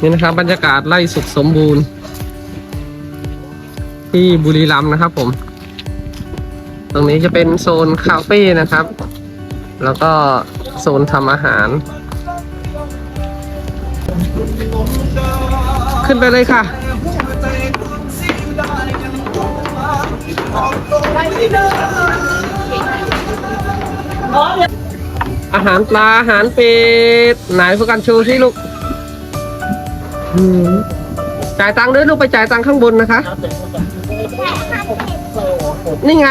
นี่นะครับ บรรยากาศไร่สุขสมบูรณ์ ที่บุรีรัมย์นะครับผม ตรงนี้จะเป็นโซนคาเฟ่นะครับ แล้วก็โซนทำอาหาร ขึ้นไปเลยค่ะอาหารปลาอาหารเป็ดไหนพวกกันชูสิลูก จ่ายตังค์ด้วยลูกไปจ่ายตังค์ข้างบนนะคะ นี่ไง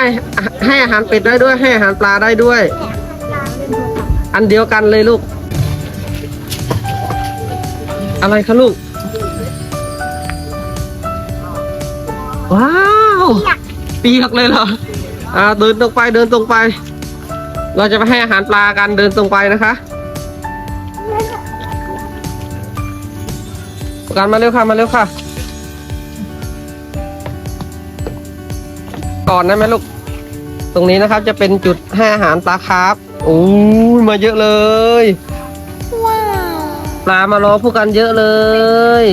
ให้อาหารเป็ดได้ด้วย ให้อาหารปลาได้ด้วย อันเดียวกันเลยลูก อะไรคะลูก ว้าวเปียกเลยเหรอ อ่าเดินตรงไปเดินตรงไป เราจะไปให้อาหารปลากันเดินตรงไปนะคะ การมาเร็วค่ะ มาเร็วค่ะ ก่อนนะแม่ลูก ตรงนี้นะครับจะเป็นจุดให้อาหารปลาคร์ฟโอ้ยมาเยอะเลย ว้าวปลามารอผู้กันเยอะเลย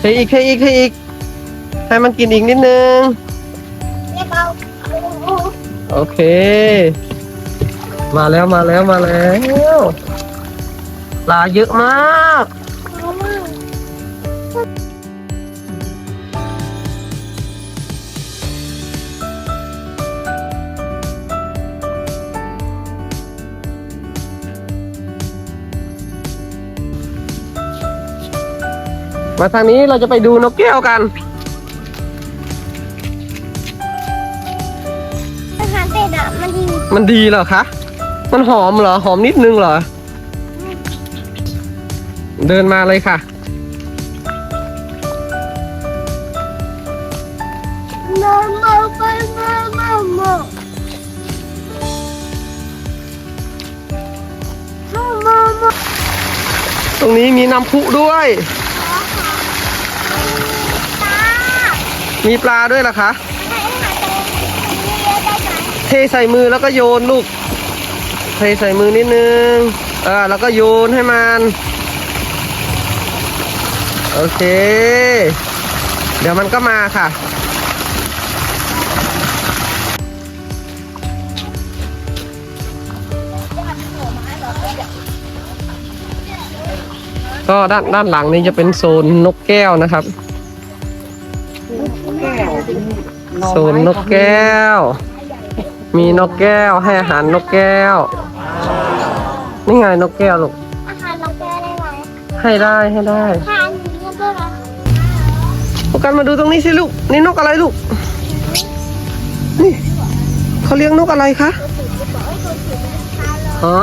ให้อีกให้อีกให้อีก ให้มันกินอีกนิดนึง โอเค มาแล้วมาแล้วมาแล้ว ปลาเยอะมากโหมากมาทางนี้เราจะไปดูนกแก้วกันอาหารเป็ดอะ มันดี มันดีเหรอคะ มันหอมเหรอ หอมนิดนึงเหรอ เดินมาเลยค่ะ มามาไปมามามามามามาตรงนี้มีน้ำพุด้วย ตามีปลาด้วยเหรอคะ ให้อาหารเป็ดเยอะๆได้ไหมเทใส่มือแล้วก็โยนลูก เทใส่มือนิดนึงเออแล้วก็โยนให้มัน โอเค เดี๋ยวมันก็มาค่ะ ก็ด้านด้านหลังนี้จะเป็นโซนนกแก้วนะครับ โซนนกแก้ว มีนกแก้วให้อาหารนกแก้ว นี่ไงนกแก้วลูกอาหารเราแก้ได้ไหมให้ได้ให้ได้ โฟกันมาดูตรงนี้สิลูก นี่นกอะไรลูก นี่เขาเลี้ยงนกอะไรคะฮะ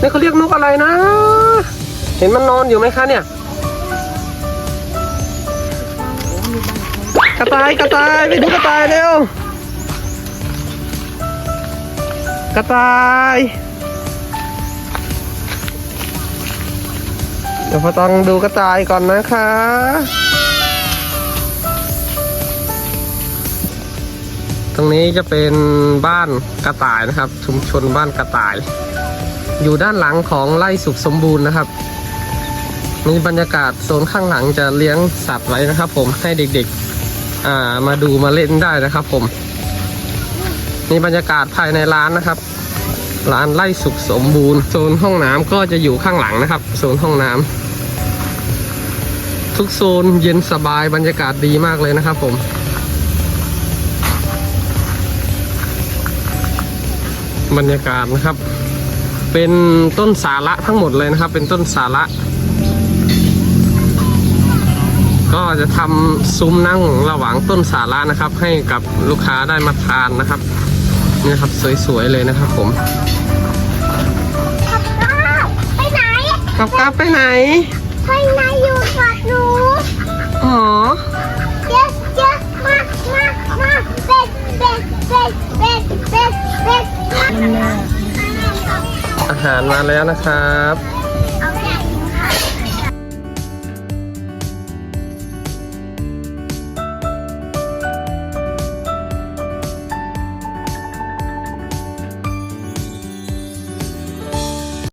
นี่เขาเรียกนกอะไรนะ เห็นมันนอนอยู่ไหมคะเนี่ย กระต่ายกระต่ายไปดูกระต่ายเร็ว กระต่ายเดี๋ยวพอต้องดูกระต่ายก่อนนะคะ รงนี้จะเป็นบ้านกระต่ายนะครับ ชุมชนบ้านกระต่าย อยู่ด้านหลังของไร่สุขสมบูรณ์นะครับนี่บรรยากาศโซนข้างหลังจะเลี้ยงสัตว์ไว้นะครับ ผมให้เด็กๆามาดูมาเล่นได้นะครับ ผมนี่บรรยากาศภายในร้านนะครับ ร้านไร่สุขสมบูรณ์โซนห้องน้ำก็จะอยู่ข้างหลังนะครับโซนห้องน้ำทุกโซนเย็นสบายบรรยากาศดีมากเลยนะครับ ผม บรรยากาศนะครับ เป็นต้นสาระทั้งหมดเลยนะครับ เป็นต้นสาระ ก็จะทำซุ้มนั่งระหว่างต้นสาระนะครับ ให้กับลูกค้าได้มาทานนะครับนี่นะครับสวยๆเลยนะครับ ผมขับก้าวไปไหนกับกราฟไปไหนไปไหนอยู่กับหนูอ๋อเจ๊เจ๊มามามาเป็ดเป็ดเป็ดเป็ดเป็ด อาหารมาแล้วนะครับ